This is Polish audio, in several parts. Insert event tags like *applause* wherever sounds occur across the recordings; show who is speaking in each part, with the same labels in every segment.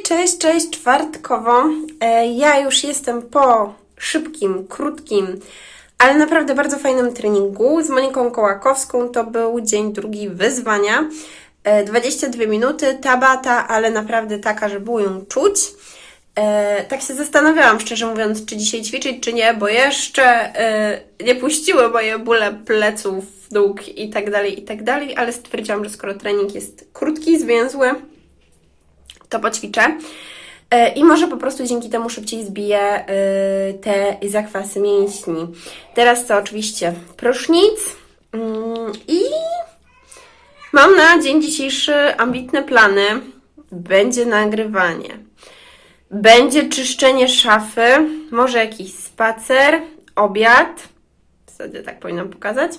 Speaker 1: Cześć, cześć, czwartkowo. E, Ja już jestem po szybkim, krótkim, ale naprawdę bardzo fajnym treningu z Moniką Kołakowską. To był dzień drugi wyzwania. E, 22 minuty, tabata, ale naprawdę taka, że było ją czuć. E, tak się zastanawiałam, szczerze mówiąc, czy dzisiaj ćwiczyć, czy nie, bo jeszcze e, nie puściły moje bóle pleców, nóg i tak dalej, i tak dalej, ale stwierdziłam, że skoro trening jest krótki, zwięzły, to poćwiczę. E, I może po prostu dzięki temu szybciej zbiję e, te zakwasy mięśni. Teraz to oczywiście prusznic Mm, i mam na dzień dzisiejszy ambitne plany. Będzie nagrywanie, będzie czyszczenie szafy, może jakiś spacer, obiad. W zasadzie tak powinnam pokazać.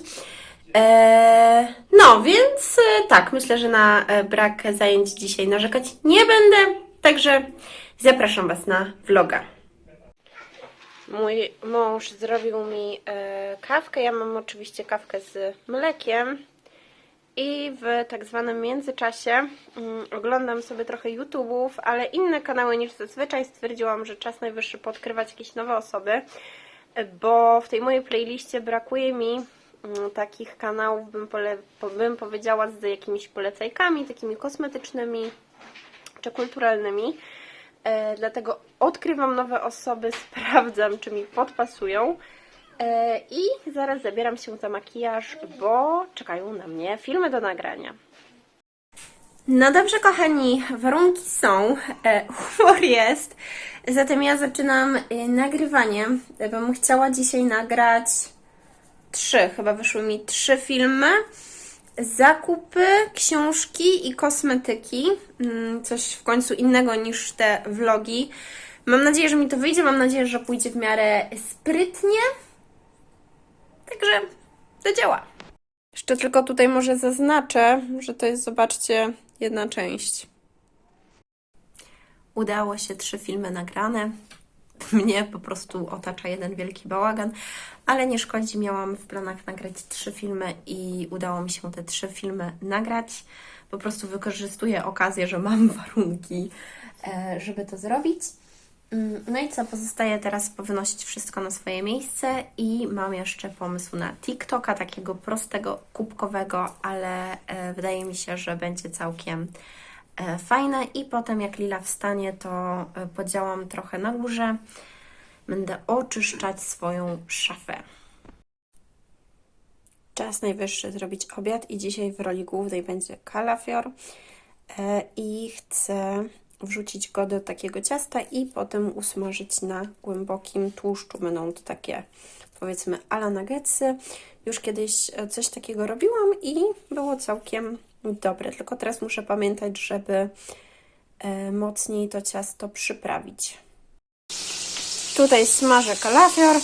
Speaker 1: Eee, no, więc e, tak, myślę, że na e, brak zajęć dzisiaj narzekać nie będę, także zapraszam Was na vloga. Mój mąż zrobił mi e, kawkę. Ja mam oczywiście kawkę z mlekiem. I w tak zwanym międzyczasie mm, oglądam sobie trochę YouTube'ów, ale inne kanały niż zazwyczaj stwierdziłam, że czas najwyższy podkrywać jakieś nowe osoby, bo w tej mojej playliście brakuje mi takich kanałów, bym, pole, po- bym powiedziała, z jakimiś polecajkami, takimi kosmetycznymi czy kulturalnymi. E, dlatego odkrywam nowe osoby, *laughs* sprawdzam, czy mi podpasują. E, I zaraz zabieram się za makijaż, bo czekają na mnie filmy do nagrania. No dobrze, kochani, warunki są, e, *laughs* humor jest, zatem ja zaczynam nagrywanie, bym chciała dzisiaj nagrać trzy, chyba wyszły mi trzy filmy. Zakupy, książki i kosmetyki. Mm, Coś w końcu innego niż te vlogi. Mam nadzieję, że mi to wyjdzie. Mam nadzieję, że pójdzie w miarę sprytnie. Także do dzieła. Jeszcze tylko tutaj może zaznaczę, że to jest, zobaczcie, jedna część. Udało się trzy filmy nagrane. *laughs* Mnie po prostu otacza jeden wielki bałagan, ale nie szkodzi. Miałam w planach nagrać trzy filmy i udało mi się te trzy filmy nagrać. Po prostu wykorzystuję okazję, że mam *laughs* warunki, e, żeby to zrobić. Mm, No i co, pozostaje teraz powynosić wszystko na swoje miejsce i mam jeszcze pomysł na TikToka, takiego prostego, kubkowego, ale e, wydaje mi się, że będzie całkiem fajne i potem jak Lila wstanie, to e, podziałam trochę na górze. Będę oczyszczać swoją szafę. Czas najwyższy zrobić obiad i dzisiaj w roli głównej będzie kalafior e, i chcę wrzucić go do takiego ciasta i potem usmażyć na głębokim tłuszczu. Będą to takie powiedzmy ala nuggetsy. Już kiedyś e, coś takiego robiłam i było całkiem dobre. Tylko teraz muszę pamiętać, żeby e, mocniej to ciasto przyprawić. Tutaj smażę kalafior,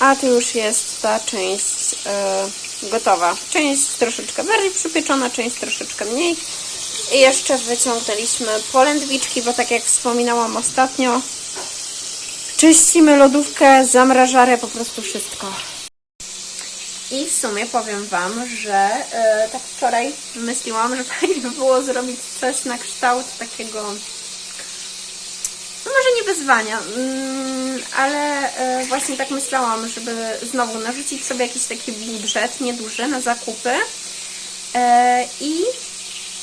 Speaker 1: a tu już jest ta część e, gotowa. Część troszeczkę bardziej przypieczona, część troszeczkę mniej. I jeszcze wyciągnęliśmy polędwiczki, bo tak jak wspominałam ostatnio, czyścimy lodówkę, zamrażarę, po prostu wszystko. I w sumie powiem Wam, że e, tak wczoraj myślałam, że *laughs* fajnie by było zrobić coś na kształt takiego no może nie wyzwania, mm, ale e, właśnie tak myślałam, żeby znowu narzucić sobie jakiś taki budżet nieduży na zakupy e, i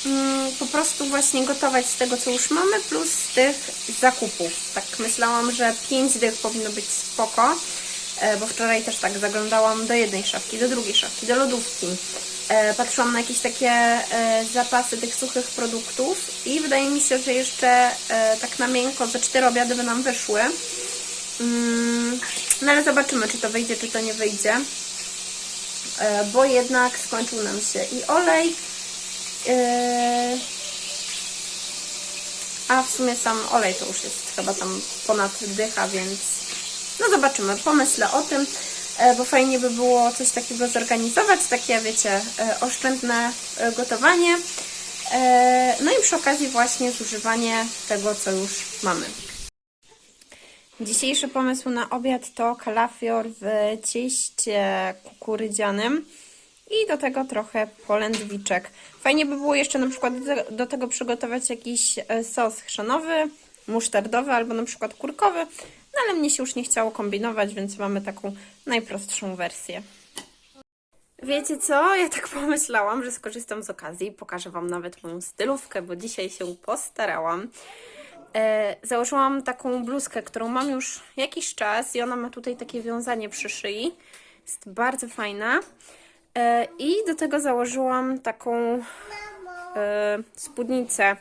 Speaker 1: mm, po prostu właśnie gotować z tego, co już mamy, plus z tych zakupów. Tak myślałam, że 5 dych powinno być spoko, bo wczoraj też tak zaglądałam do jednej szafki, do drugiej szafki, do lodówki. E, Patrzyłam na jakieś takie e, zapasy tych suchych produktów i wydaje mi się, że jeszcze e, tak na miękko ze cztery obiady by nam wyszły. Mm, No ale zobaczymy, czy to wyjdzie, czy to nie wyjdzie. E, Bo jednak skończył nam się i olej, e, a w sumie sam olej to już jest chyba tam ponad dycha, więc no zobaczymy, pomyślę o tym, e, bo fajnie by było coś takiego zorganizować, takie wiecie, e, oszczędne e, gotowanie. No i przy okazji właśnie zużywanie tego, co już mamy. Dzisiejszy pomysł na obiad to kalafior w cieście kukurydzianym. i do tego trochę polędwiczek. Fajnie by było jeszcze na przykład do, tego przygotować jakiś sos chrzanowy, musztardowy albo na przykład kurkowy, no ale mnie się już nie chciało kombinować, więc mamy taką najprostszą wersję. Wiecie co? Ja tak *laughs* pomyślałam, że skorzystam z okazji i pokażę Wam nawet moją stylówkę, bo dzisiaj się postarałam. E, założyłam taką bluzkę, którą mam już jakiś czas i ona ma tutaj takie wiązanie przy szyi. Jest bardzo fajna. E, I do tego założyłam taką e, spódnicę.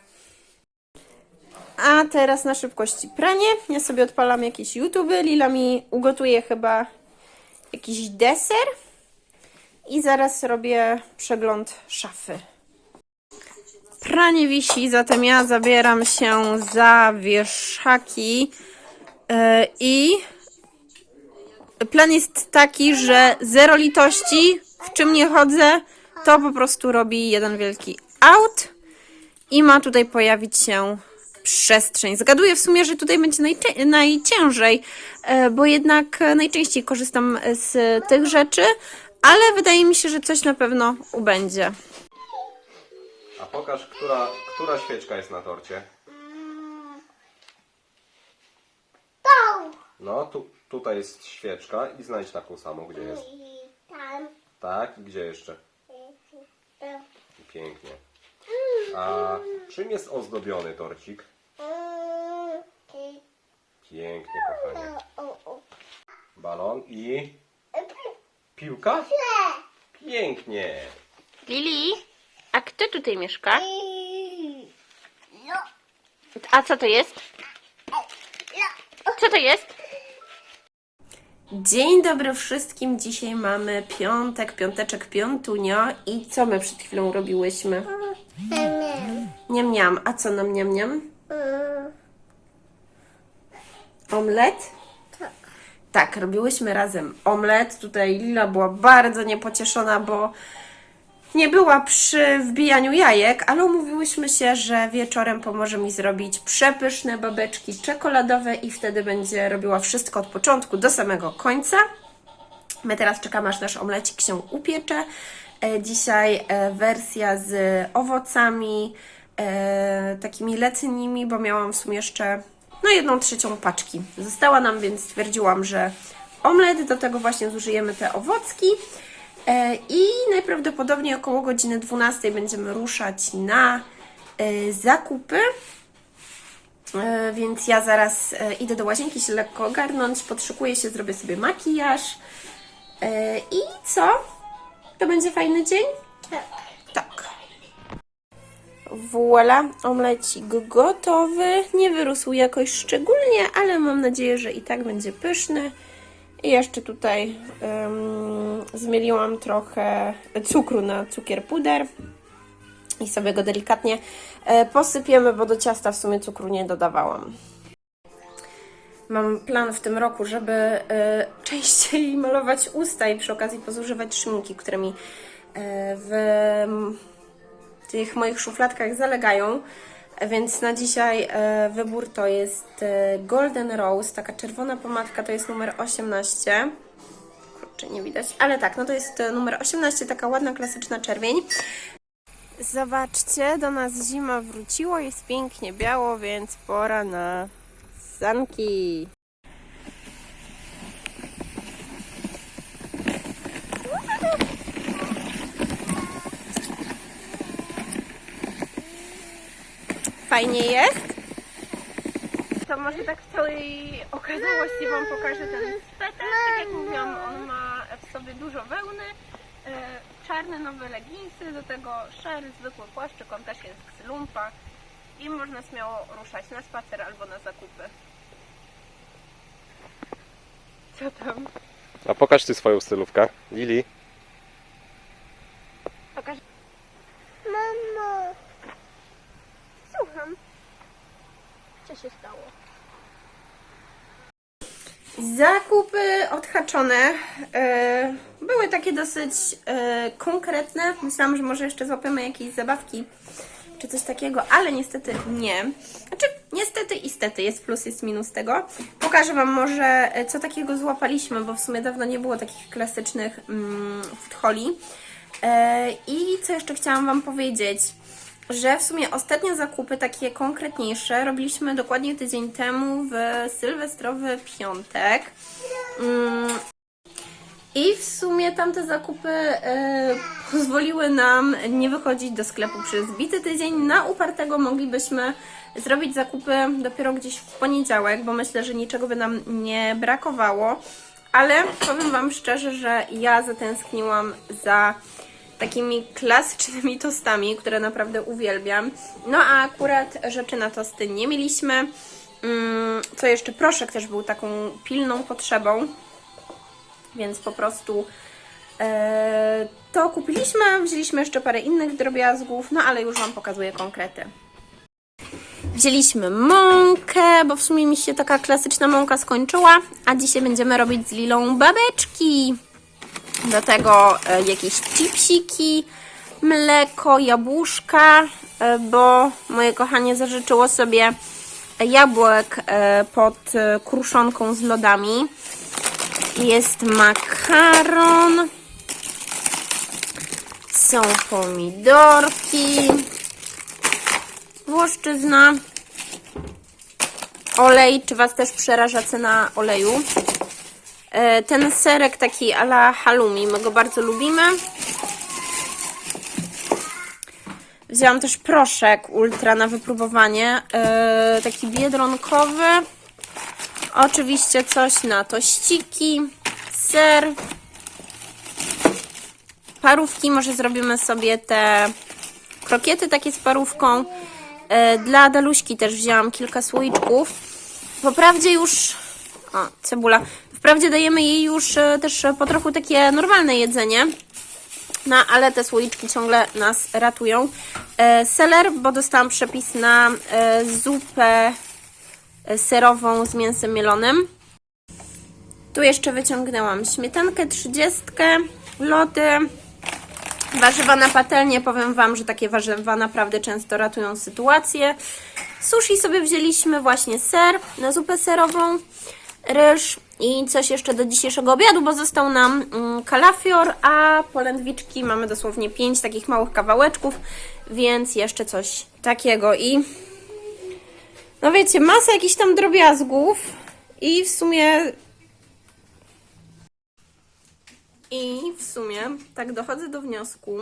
Speaker 1: A teraz na szybkości pranie. Ja sobie odpalam jakieś YouTube. Lila mi ugotuje chyba jakiś deser. I zaraz robię przegląd szafy. Pranie wisi, zatem ja zabieram się za wieszaki yy, i plan jest taki, że zero litości, w czym nie chodzę, to po prostu robi jeden wielki out i ma tutaj pojawić się przestrzeń. Zgaduję w sumie, że tutaj będzie najciężej, e, bo jednak najczęściej korzystam z tych rzeczy, ale wydaje mi się, że coś na pewno ubędzie.
Speaker 2: A pokaż, która, która świeczka jest na torcie.
Speaker 3: Tą
Speaker 2: No, tu, tutaj jest świeczka i znajdź taką samą, gdzie jest.
Speaker 3: i tam.
Speaker 2: Tak, i gdzie jeszcze? Pięknie. A czym jest ozdobiony torcik? Pięknie, kochanie. Balon i piłka? Pięknie.
Speaker 1: Lili, a kto tutaj mieszka? A co to jest? Co to jest? Dzień dobry wszystkim. Dzisiaj mamy piątek, piąteczek, piątunio. I co my przed chwilą robiłyśmy? Niam, niam. A co nam niam, niam?
Speaker 3: mm,
Speaker 1: Omlet?
Speaker 3: Tak.
Speaker 1: Tak, robiłyśmy razem omlet. Tutaj Lila była bardzo niepocieszona, bo nie była przy wbijaniu jajek, ale umówiłyśmy się, że wieczorem pomoże mi zrobić przepyszne babeczki czekoladowe i wtedy będzie robiła wszystko od początku do samego końca. My teraz czekamy, aż nasz omlecik się upiecze. E, Dzisiaj e, wersja z owocami, e, takimi letnimi, bo miałam w sumie jeszcze no jedną trzecią paczki. Została nam, więc stwierdziłam, że omlet, do tego właśnie zużyjemy te owocki. E, I najprawdopodobniej około godziny 12 będziemy ruszać na e, zakupy. E, Więc ja zaraz idę do łazienki się lekko ogarnąć, podszykuję się, zrobię sobie makijaż. I co? To będzie fajny dzień?
Speaker 3: tak.
Speaker 1: Voila, omlecik gotowy. Nie wyrósł jakoś szczególnie, ale mam nadzieję, że i tak będzie pyszny. I jeszcze tutaj em, zmieliłam trochę cukru na cukier puder i sobie go delikatnie e, posypiemy, bo do ciasta w sumie cukru nie dodawałam. Mam plan w tym roku, żeby e, częściej *laughs* malować usta i przy okazji pozużywać szminki, które mi e, w tych moich szufladkach zalegają. Więc na dzisiaj e, wybór to jest e, Golden Rose, taka czerwona pomadka, to jest numer 18. Kurczę, nie widać, ale tak, no to jest e, numer 18, taka ładna, klasyczna czerwień. Zobaczcie, do nas zima wróciło, jest pięknie biało, więc pora na sanki. Fajnie jest. To może tak w całej okazałości Wam pokażę ten sweter. Tak jak mówiłam, on ma w sobie dużo wełny, e, czarne nowe leginsy, do tego szary, zwykły płaszczyk, on też jest z lumpa i można śmiało ruszać na spacer albo na zakupy. Co tam?
Speaker 2: A pokaż ty swoją stylówkę. Lili.
Speaker 1: Pokaż.
Speaker 3: Mamo,
Speaker 1: Słucham.
Speaker 3: co się stało?
Speaker 1: Zakupy odhaczone. e, Były takie dosyć e, konkretne. Myślałam, że może jeszcze złapiemy jakieś zabawki czy coś takiego, ale niestety nie. Znaczy, niestety i stety, jest plus, jest minus tego. Pokażę Wam może, e, co takiego złapaliśmy, bo w sumie dawno nie było takich klasycznych mm, food I co jeszcze chciałam Wam powiedzieć? Że w sumie ostatnie zakupy, takie konkretniejsze, robiliśmy dokładnie tydzień temu w sylwestrowy piątek. Mm, I w sumie tamte zakupy e, pozwoliły nam nie wychodzić do sklepu przez bity tydzień. Na upartego moglibyśmy zrobić zakupy dopiero gdzieś w poniedziałek, bo myślę, że niczego by nam nie brakowało. Ale powiem Wam szczerze, że ja zatęskniłam za takimi klasycznymi tostami, które naprawdę uwielbiam. No a akurat rzeczy na tosty nie mieliśmy. Mm, Co jeszcze? Proszek też był taką pilną potrzebą więc po prostu e, to kupiliśmy, wzięliśmy jeszcze parę innych drobiazgów, no ale już Wam pokazuję konkrety. Wzięliśmy mąkę, bo w sumie mi się taka klasyczna mąka skończyła, a dzisiaj będziemy robić z Lilą babeczki. Do tego e, jakieś chipsiki, mleko, jabłuszka, e, bo moje kochanie zażyczyło sobie jabłek e, pod kruszonką z lodami. Jest makaron. Są pomidorki. Włoszczyzna. Olej. Czy Was też przeraża cena oleju? E, Ten serek taki a la halloumi, my go bardzo lubimy. Wzięłam też proszek ultra na wypróbowanie. e, Taki biedronkowy. Oczywiście coś na tościki, ser, parówki. Może zrobimy sobie te krokiety takie z parówką. E, Dla Daluśki też wzięłam kilka słoiczków. Wprawdzie już... O, cebula. Wprawdzie dajemy jej już e, też po trochu takie normalne jedzenie. No, ale te słoiczki ciągle nas ratują. E, seler, bo dostałam przepis na e, zupę serową z mięsem mielonym. Tu jeszcze wyciągnęłam śmietankę 30, lody, warzywa na patelnię. Powiem Wam, że takie warzywa naprawdę często ratują sytuację. Sushi sobie wzięliśmy właśnie ser na zupę serową, ryż i coś jeszcze do dzisiejszego obiadu, bo został nam mm, kalafior, a polędwiczki mamy dosłownie 5 takich małych kawałeczków, więc jeszcze coś takiego. I no wiecie, masa jakichś tam drobiazgów i w sumie i w sumie tak dochodzę do wniosku,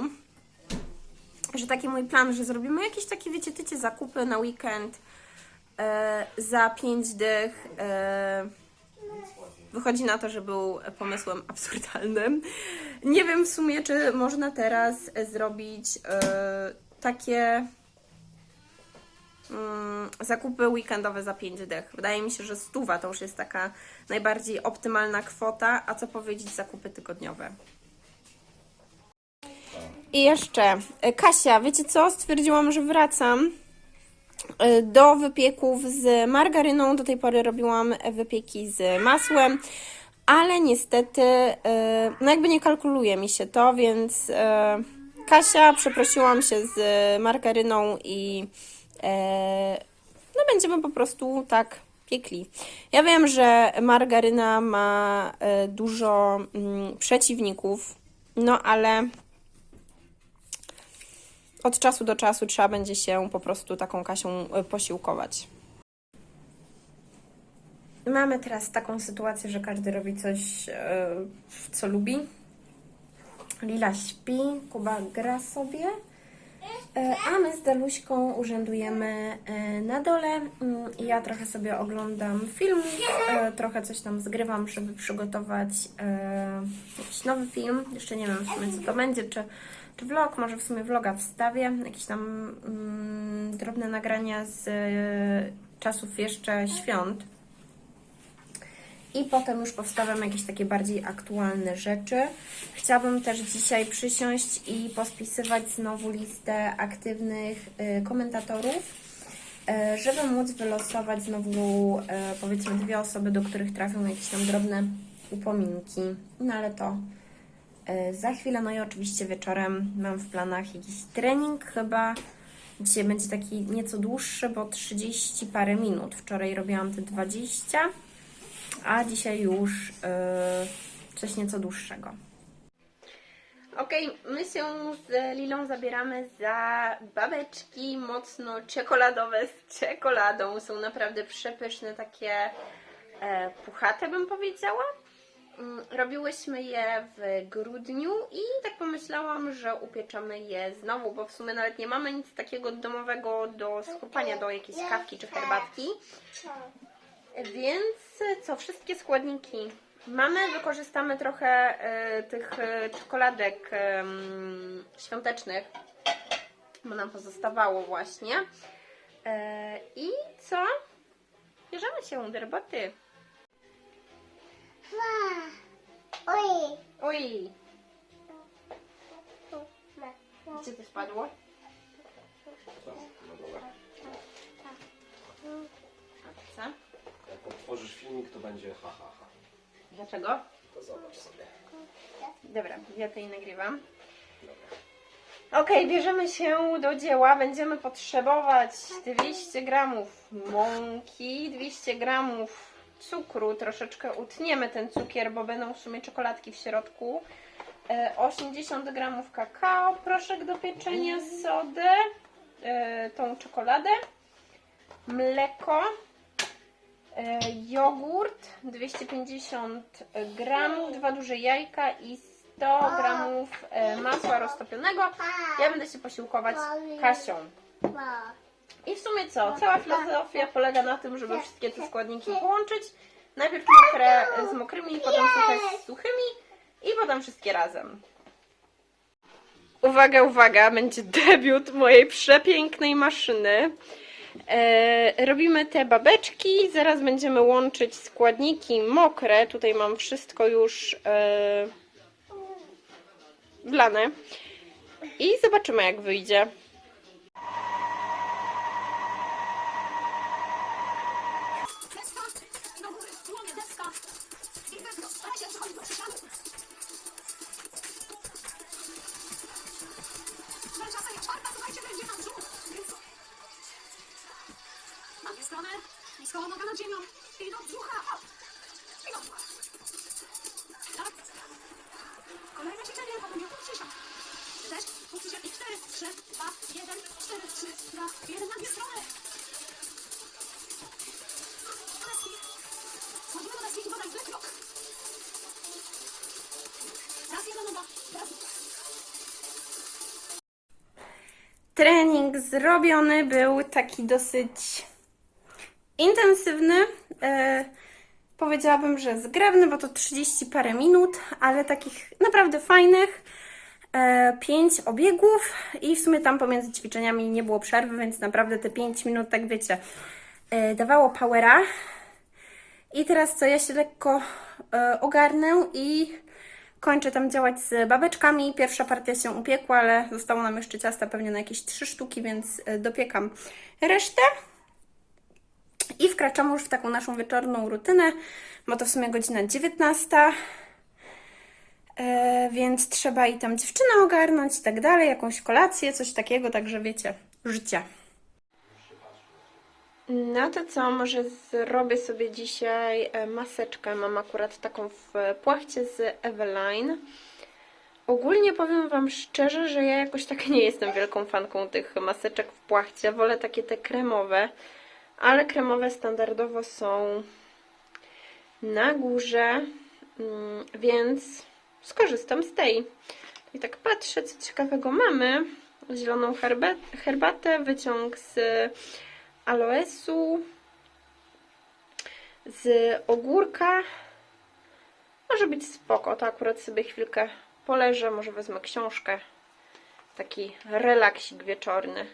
Speaker 1: że taki mój plan, że zrobimy jakieś takie, wiecie, tycie zakupy na weekend e, za 5 dych e, wychodzi na to, że był pomysłem absurdalnym. Nie wiem w sumie, czy można teraz zrobić e, takie mm, zakupy weekendowe za 5 dych. Wydaje mi się, że stuwa to już jest taka najbardziej optymalna kwota, a co powiedzieć zakupy tygodniowe. I jeszcze, e, Kasia, wiecie co? Stwierdziłam, że wracam do wypieków z margaryną. Do tej pory robiłam wypieki z masłem, ale niestety, e, no jakby nie kalkuluje mi się to, więc e, Kasia, przeprosiłam się z margaryną i e, no będziemy po prostu tak piekli. Ja wiem, że margaryna ma e, dużo mm, przeciwników, no ale od czasu do czasu trzeba będzie się po prostu taką Kasią e, posiłkować. Mamy teraz taką sytuację, że każdy robi coś, e, co lubi. Lila śpi, Kuba gra sobie, e, a my z Daluśką urzędujemy e, na dole. Mm, Ja trochę sobie oglądam filmik, trochę coś tam zgrywam, żeby przygotować jakiś nowy film. Jeszcze nie wiem w sumie co to będzie, czy, czy vlog, może w sumie vloga wstawię, jakieś tam mm, drobne nagrania z e, czasów jeszcze świąt. I potem już powstawiam jakieś takie bardziej aktualne rzeczy. Chciałabym też dzisiaj przysiąść i pospisywać znowu listę aktywnych y, komentatorów, y, żeby móc wylosować znowu y, powiedzmy dwie osoby, do których trafią jakieś tam drobne upominki. No ale to y, za chwilę. No i oczywiście wieczorem mam w planach jakiś trening chyba. Dzisiaj będzie taki nieco dłuższy, bo 30 parę minut. Wczoraj robiłam te 20 a dzisiaj już yy, coś nieco dłuższego. Okej, my się z Lilą zabieramy za babeczki mocno czekoladowe z czekoladą. Są naprawdę przepyszne, takie e, puchate bym powiedziała. Mm, Robiłyśmy je w grudniu i tak pomyślałam, że upieczemy je znowu, bo w sumie nawet nie mamy nic takiego domowego do schrupania do jakiejś kawki czy herbatki. Więc co, wszystkie składniki mamy, wykorzystamy trochę e, tych e, czekoladek em, świątecznych, bo nam pozostawało właśnie. E, I co? Bierzemy się do roboty.
Speaker 3: Oj.
Speaker 1: Oj, gdzie to spadło?
Speaker 2: Co? Na dole.
Speaker 1: Co?
Speaker 2: Jak otworzysz filmik, to będzie ha, ha, ha.
Speaker 1: Dlaczego?
Speaker 2: To zobacz sobie.
Speaker 1: Dobra, ja tutaj nagrywam.
Speaker 2: Dobra.
Speaker 1: Okej, bierzemy się do dzieła. Będziemy potrzebować 200 gramów mąki, 200 gramów cukru. Troszeczkę utniemy ten cukier, bo będą w sumie czekoladki w środku. E, 80 gramów kakao, proszek do pieczenia, sodę, e, tą czekoladę, mleko, e, jogurt 250 gramów, dwa duże jajka i 100 gramów e, masła roztopionego. Ja będę się posiłkować Kasią. I w sumie co? Cała filozofia polega na tym, żeby wszystkie te składniki połączyć. Najpierw mokre z mokrymi, potem suche z suchymi i potem wszystkie razem. Uwaga, uwaga, będzie debiut mojej przepięknej maszyny. E, robimy te babeczki, zaraz będziemy łączyć składniki mokre. Tutaj mam wszystko już e, wlane. I zobaczymy jak wyjdzie.
Speaker 4: Przysiad i cztery, trzy, dwa, jeden, cztery, trzy, dwa, jeden, na dwie strony. Do zły krok. Raz jedna noga, raz druga.
Speaker 1: Trening zrobiony był taki dosyć intensywny. E, powiedziałabym, że zgrabny, bo to 30 parę minut, ale takich naprawdę fajnych. E, 5 obiegów i w sumie tam pomiędzy ćwiczeniami nie było przerwy, więc naprawdę te 5 minut, tak wiecie, e, dawało powera. I teraz co, ja się lekko e, ogarnę i kończę tam działać z babeczkami. Pierwsza partia się upiekła, ale zostało nam jeszcze ciasta pewnie na jakieś 3 sztuki, więc e, dopiekam resztę. I wkraczamy już w taką naszą wieczorną rutynę, bo to w sumie godzina 19. E, więc trzeba i tam dziewczynę ogarnąć i tak dalej, jakąś kolację, coś takiego, także wiecie, życie. No to co, może zrobię sobie dzisiaj e, maseczkę. Mam akurat taką w płachcie z Eveline. Ogólnie powiem Wam szczerze, że ja jakoś tak nie jestem wielką fanką tych maseczek w płachcie. Wolę takie te kremowe, ale kremowe standardowo są na górze, mm, więc skorzystam z tej. I tak patrzę, co ciekawego mamy. Zieloną herbatę, wyciąg z aloesu, z ogórka. Może być spoko. To akurat sobie chwilkę poleżę, może wezmę książkę. Taki relaksik wieczorny.